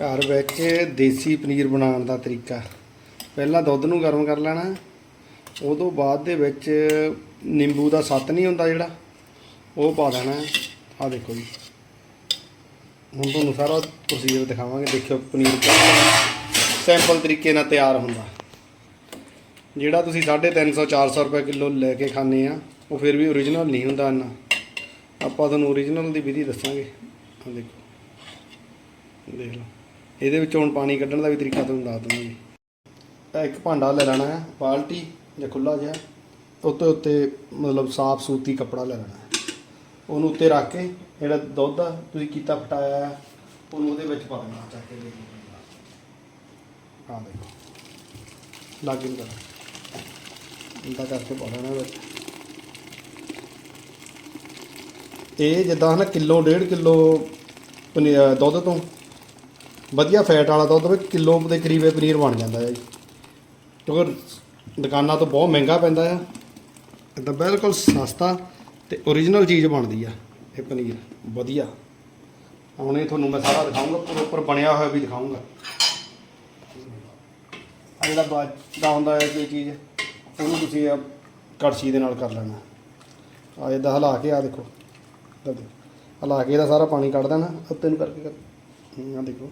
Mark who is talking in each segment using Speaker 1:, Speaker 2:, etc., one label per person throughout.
Speaker 1: ਘਰ ਵਿੱਚ ਦੇਸੀ ਪਨੀਰ ਬਣਾਉਣ ਦਾ ਤਰੀਕਾ। ਪਹਿਲਾਂ ਦੁੱਧ ਨੂੰ ਗਰਮ ਕਰ ਲੈਣਾ। ਉਹ ਤੋਂ ਬਾਅਦ ਦੇ ਵਿੱਚ ਨਿੰਬੂ ਦਾ ਸੱਤ ਨਹੀਂ ਹੁੰਦਾ ਜਿਹੜਾ, ਉਹ ਪਾ ਦੇਣਾ। ਆ ਦੇਖੋ ਜੀ। ਹੁਣ ਤੁਹਾਨੂੰ ਸਾਰਾ ਪ੍ਰੋਸੀਜਰ ਦਿਖਾਵਾਂਗੇ। ਦੇਖਿਓ ਪਨੀਰ ਸਿੰਪਲ ਤਰੀਕੇ ਨਾਲ ਤਿਆਰ ਹੁੰਦਾ। ਜਿਹੜਾ ਤੁਸੀਂ 350 400 ਰੁਪਏ ਕਿਲੋ ਲੈ ਕੇ ਖਾਂਦੇ ਆ, ਉਹ ਫਿਰ ਵੀ ਓਰੀਜਨਲ ਨਹੀਂ ਹੁੰਦਾ ਇੰਨਾ। ਆਪਾਂ ਤੁਹਾਨੂੰ ਓਰੀਜਨਲ ਦੀ ਵਿਧੀ ਦੱਸਾਂਗੇ। ਆ ਦੇਖੋ। ਦੇਖ ਲਓ। ਇਹਦੇ ਵਿੱਚੋਂ ਹੁਣ ਪਾਣੀ ਕੱਢਣ ਦਾ ਵੀ ਤਰੀਕਾ ਤੁਹਾਨੂੰ ਦੱਸ ਦਵਾਂਗੇ ਜੀ। ਇਹ ਇੱਕ ਭਾਂਡਾ ਲੈ ਲੈਣਾ ਹੈ, ਬਾਲਟੀ ਜਾਂ ਖੁੱਲਾ ਜਿਹਾ ਉੱਤੇ ਉੱਤੇ ਮਤਲਬ ਸਾਫ਼ ਸੂਤੀ ਕੱਪੜਾ ਲੈ ਲੈਣਾ ਹੈ। ਉਹਨੂੰ ਉੱਤੇ ਰੱਖ ਕੇ ਜਿਹੜਾ ਦੁੱਧ ਆ, ਤੁਸੀਂ ਕੀਤਾ ਫਟਾਇਆ ਉਹਨੂੰ ਉਹਦੇ ਵਿੱਚ ਪਾ ਦੇਣਾ, ਚੱਕ ਕੇ ਦੇਖੋ ਆ ਦੇਖੋ ਲਾਗਿਨ ਕਰ ਇੰਦਾ ਕਰਕੇ ਪਾ ਦੇਣਾ ਵਿੱਚ। ਇਹ ਜਿੱਦਾਂ ਨਾ ਕਿਲੋ, ਡੇਢ ਕਿਲੋ ਦੁੱਧ ਤੋਂ ਵਧੀਆ ਫੈਟ ਵਾਲਾ ਦੁੱਧ ਵਿੱਚ ਕਿਲੋ ਦੇ ਕਰੀਬ ਇਹ ਪਨੀਰ ਬਣ ਜਾਂਦਾ ਹੈ ਜੀ। ਕਿਉਂਕਿ ਦੁਕਾਨਾਂ ਤੋਂ ਬਹੁਤ ਮਹਿੰਗਾ ਪੈਂਦਾ ਆ। ਇਦਾਂ ਬਿਲਕੁਲ ਸਸਤਾ ਤੇ ਓਰੀਜਨਲ ਚੀਜ਼ ਬਣਦੀ ਆ, ਇਹ ਪਨੀਰ। ਵਧੀਆ। ਹੁਣ ਇਹ ਤੁਹਾਨੂੰ ਮੈਂ ਸਾਰਾ ਦਿਖਾਉਂਗਾ ਪ੍ਰੋਪਰ ਬਣਿਆ ਹੋਇਆ ਵੀ ਦਿਖਾਉਂਗਾ। ਆ ਜਿਹੜਾ ਬਾਜਦਾ ਹੁੰਦਾ ਹੈ ਕੋਈ ਚੀਜ਼, ਉਹਨੂੰ ਤੁਸੀਂ ਆ ਕੜਛੀ ਦੇ ਨਾਲ ਕਰ ਲੈਣਾ। ਆ ਇਹਦਾ ਹਿਲਾ ਕੇ ਆ ਦੇਖੋ। ਇੱਧਰ ਹਿਲਾ ਕੇ ਇਹਦਾ ਸਾਰਾ ਪਾਣੀ ਕੱਢ ਦੇਣਾ, ਉੱਤੇ ਨੂੰ ਕਰਕੇ ਕਰ। ਆ ਦੇਖੋ।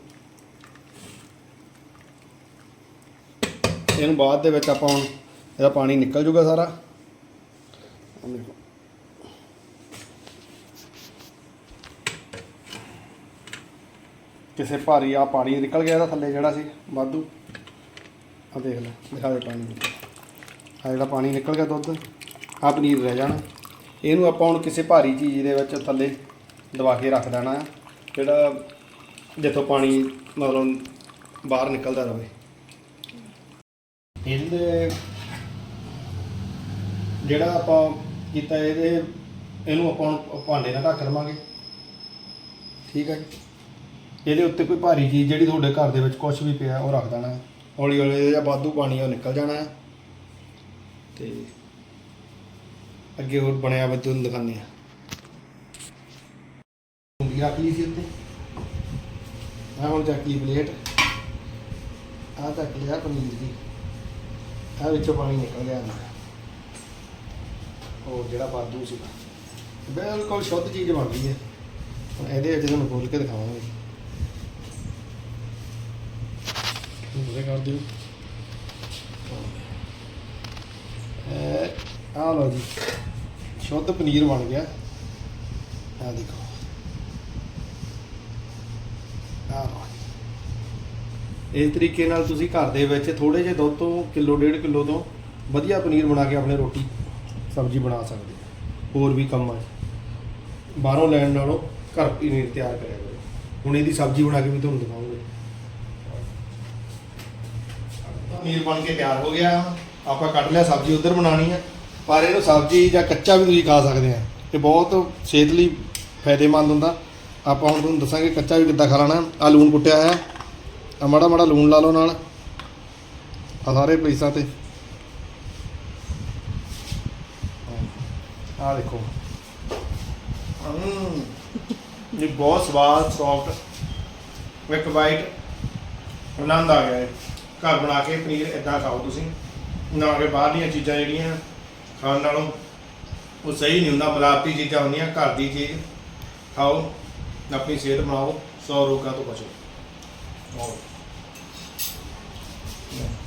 Speaker 1: ਇਹਨੂੰ ਬਾਅਦ ਦੇ ਵਿੱਚ ਆਪਾਂ ਹੁਣ ਇਹਦਾ ਪਾਣੀ ਨਿਕਲ ਜੂਗਾ ਸਾਰਾ। ਕਿਸੇ ਭਾਰੀ ਆ ਪਾਣੀ ਨਿਕਲ ਗਿਆ ਇਹਦਾ ਥੱਲੇ ਜਿਹੜਾ ਸੀ, ਵਾਧੂ। ਆ ਦੇਖ ਲੈ, ਦਿਖਾ ਦੇ ਪਾਣੀ ਆ ਜਿਹੜਾ ਪਾਣੀ ਨਿਕਲ ਗਿਆ ਦੁੱਧ ਆ ਪਨੀਰ ਰਹਿ ਜਾਣਾ। ਇਹਨੂੰ ਆਪਾਂ ਹੁਣ ਕਿਸੇ ਭਾਰੀ ਚੀਜ਼ ਦੇ ਵਿੱਚ ਥੱਲੇ ਦਬਾ ਕੇ ਰੱਖ ਦੇਣਾ ਹੈ ਜਿਹੜਾ ਜਿੱਥੋਂ ਪਾਣੀ ਮਤਲਬ ਬਾਹਰ ਨਿਕਲਦਾ ਰਹੇ ਇਹਦੇ ਜਿਹੜਾ ਆਪਾਂ ਕੀਤਾ ਇਹਦੇ, ਇਹਨੂੰ ਆਪਾਂ ਹੁਣ ਭਾਂਡੇ ਨਾਲ ਢੱਕ ਲਵਾਂਗੇ। ਠੀਕ ਹੈ ਇਹਦੇ ਉੱਤੇ ਕੋਈ ਭਾਰੀ ਚੀਜ਼ ਜਿਹੜੀ ਤੁਹਾਡੇ ਘਰ ਦੇ ਵਿੱਚ ਕੁਝ ਵੀ ਪਿਆ ਉਹ ਰੱਖ ਦੇਣਾ ਹੌਲੀ ਹੌਲੀ ਇਹਦਾ ਵਾਧੂ ਪਾਣੀ ਆ ਉਹ ਨਿਕਲ ਜਾਣਾ ਹੈ। ਤੇ ਅੱਗੇ ਹੋਰ ਬਣਿਆ ਵਾ, ਤੁਹਾਨੂੰ ਦਿਖਾਉਂਦੇ ਆ ਹੁੰਦੀ ਰੱਖ ਲਈ ਸੀ ਉੱਤੇ। ਆ ਹੁਣ ਚੱਕ ਲਈ ਪਲੇਟ। ਆ ਚੱਕ ਲਿਆ ਪਨੀਰ ਦੀ। ਆ ਵਿੱਚੋਂ ਪਾਣੀ ਨਿਕਲ ਗਿਆ ਨਾ ਉਹ ਜਿਹੜਾ ਬਾਦੂ ਸੀ ਬਿਲਕੁਲ ਸ਼ੁੱਧ ਚੀਜ਼ ਬਣ ਗਈ ਹੈ। ਹੁਣ ਇਹਦੇ ਵਿੱਚ ਤੁਹਾਨੂੰ ਖੋਲ ਕੇ ਦਿਖਾਵਾਂਗੇ। ਉਹਦੇ ਕਰ ਦਿਓ। ਆ ਲਓ ਜੀ। ਸ਼ੁੱਧ ਪਨੀਰ ਬਣ ਗਿਆ। ਆ ਦੇਖੋ। ਆ ਲਓ। ਇਸ ਤਰੀਕੇ ਨਾਲ ਤੁਸੀਂ ਘਰ ਦੇ ਵਿੱਚ ਥੋੜੇ ਜਿਹੇ ਦੁੱਧ ਤੋਂ ਕਿਲੋ, ਡੇਢ ਕਿਲੋ ਤੋਂ ਵਧੀਆ ਪਨੀਰ ਬਣਾ ਕੇ ਆਪਣੇ ਰੋਟੀ, ਸਬਜ਼ੀ ਬਣਾ ਸਕਦੇ ਹੋ। ਹੋਰ ਵੀ ਕੰਮ ਆ। ਬਾਹਰੋਂ ਲੈਣ ਨਾਲੋਂ ਘਰ ਪਨੀਰ ਤਿਆਰ ਕਰਿਆ ਕਰੋ। ਹੁਣ ਇਹਦੀ ਸਬਜ਼ੀ ਬਣਾ ਕੇ ਵੀ ਤੁਹਾਨੂੰ ਦਿਖਾਉਂਗੇ। ਪਨੀਰ ਬਣ ਕੇ ਤਿਆਰ ਹੋ ਗਿਆ। ਆਪਾਂ ਕੱਟ ਲਿਆ, ਸਬਜ਼ੀ ਉਧਰ ਬਣਾਣੀ ਹੈ ਪਰ ਇਹਨੂੰ ਸਬਜ਼ੀ ਜਾਂ ਕੱਚਾ ਵੀ ਤੁਸੀਂ ਖਾ ਸਕਦੇ ਆ। ਇਹ ਬਹੁਤ ਸਿਹਤ ਲਈ ਫਾਇਦੇਮੰਦ ਹੁੰਦਾ। ਆਪਾਂ ਹੁਣ ਤੁਹਾਨੂੰ ਦੱਸਾਂਗੇ ਕੱਚਾ ਵੀ ਕਿੱਦਾਂ ਖਾ ਲੈਣਾ। ਆ ਲੂਣ ਕੁੱਟਿਆ ਹੋਇਆ। ਆ ਮਾੜਾ ਮਾੜਾ ਲੂਣ ਲਾ ਲਓ ਨਾਲ। ਆ ਸਾਰੇ ਪੀਸਾਂ ਤੇ। ਆ ਦੇਖੋ। ਹਮ। ਇਹ ਬਹੁਤ ਸਵਾਦ ਸੌਫਟ ਇੱਕ ਵਾਈਟ ਆਨੰਦ ਆ ਗਿਆ ਹੈ ਘਰ ਬਣਾ ਕੇ ਪਨੀਰ ਇਦਾਂ ਖਾਓ ਤੁਸੀਂ। ਨਾ ਕਿ ਬਾਹਰਲੀਆਂ ਚੀਜ਼ਾਂ ਜਿਹੜੀਆਂ ਖਾਣ ਨਾਲੋਂ ਉਹ ਸਹੀ ਨਹੀਂ ਹੁੰਦਾ ਮਿਲਾਵਟੀ ਚੀਜ਼ਾਂ ਹੁੰਦੀਆਂ, ਘਰ ਦੀ ਚੀਜ਼ ਖਾਓ, ਆਪਣੀ ਸਿਹਤ ਬਣਾਓ 100 ਰੋਗਾਂ ਤੋਂ ਬਚੋ। Yeah.